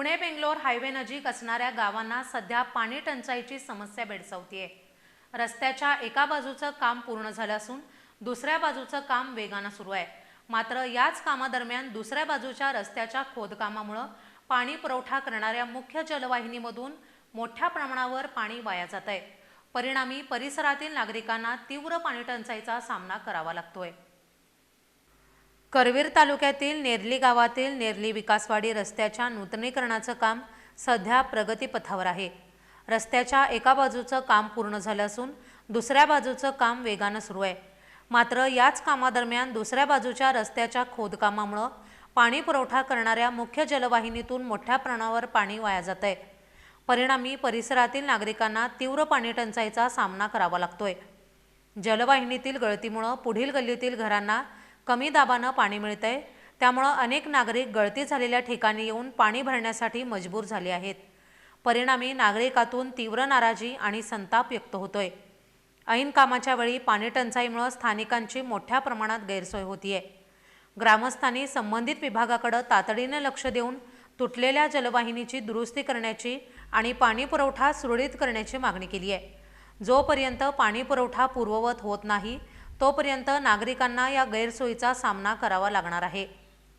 Pune Bangalore highway नजीक असणाऱ्या गावांना सध्या पाणी टंचाईची समस्या भेडसावतीये रस्त्याच्या एका बाजूचं काम पूर्ण झालं असून दुसऱ्या बाजूचं काम वेगानं सुरू आहे. मात्र याच कामादरम्यान दुसऱ्या बाजूच्या रस्त्याच्या खोदकामामुळं पाणी पुरवठा करणाऱ्या मुख्य जलवाहिनीमधून मोठ्या प्रमाणावर पाणी वाया जात आहे परिणामी परिसरातील नागरिकांना तीव्र पाणी टंचाईचा सामना करावा लागतोय. करवीर तालुक्यातील नेरली गावातील नेरली विकासवाडी रस्त्याच्या नूतनीकरणाचं काम सध्या प्रगतीपथावर आहे. रस्त्याच्या एका बाजूचं काम पूर्ण झालं असून दुसऱ्या बाजूचं काम वेगानं सुरू आहे. मात्र याच कामादरम्यान दुसऱ्या बाजूच्या रस्त्याच्या खोदकामामुळं पाणी पुरवठा करणाऱ्या मुख्य जलवाहिनीतून मोठ्या प्रमाणावर पाणी वाया जात आहे परिणामी परिसरातील नागरिकांना तीव्र पाणी टंचाईचा सामना करावा लागतोय. जलवाहिनीतील गळतीमुळं पुढील गल्लीतील घरांना कमी दाबानं पाणी मिळतंय. त्यामुळं अनेक नागरिक गळती झालेल्या ठिकाणी येऊन पाणी भरण्यासाठी मजबूर झाले आहेत. परिणामी नागरिकातून तीव्र नाराजी आणि संताप व्यक्त होतोय. ऐन कामाच्या वेळी पाणी टंचाईमुळं स्थानिकांची मोठ्या प्रमाणात गैरसोय होतीये. ग्रामस्थांनी संबंधित विभागाकडे तातडीनं लक्ष देऊन तुटलेल्या जलवाहिनीची दुरुस्ती करण्याची आणि पाणी पुरवठा सुरळीत करण्याची मागणी केली आहे जोपर्यंत पाणी पुरवठा पूर्ववत होत नाही तोपर्यंत नागरिकांना या गैरसोयीचा सामना करावा लागणार आहे.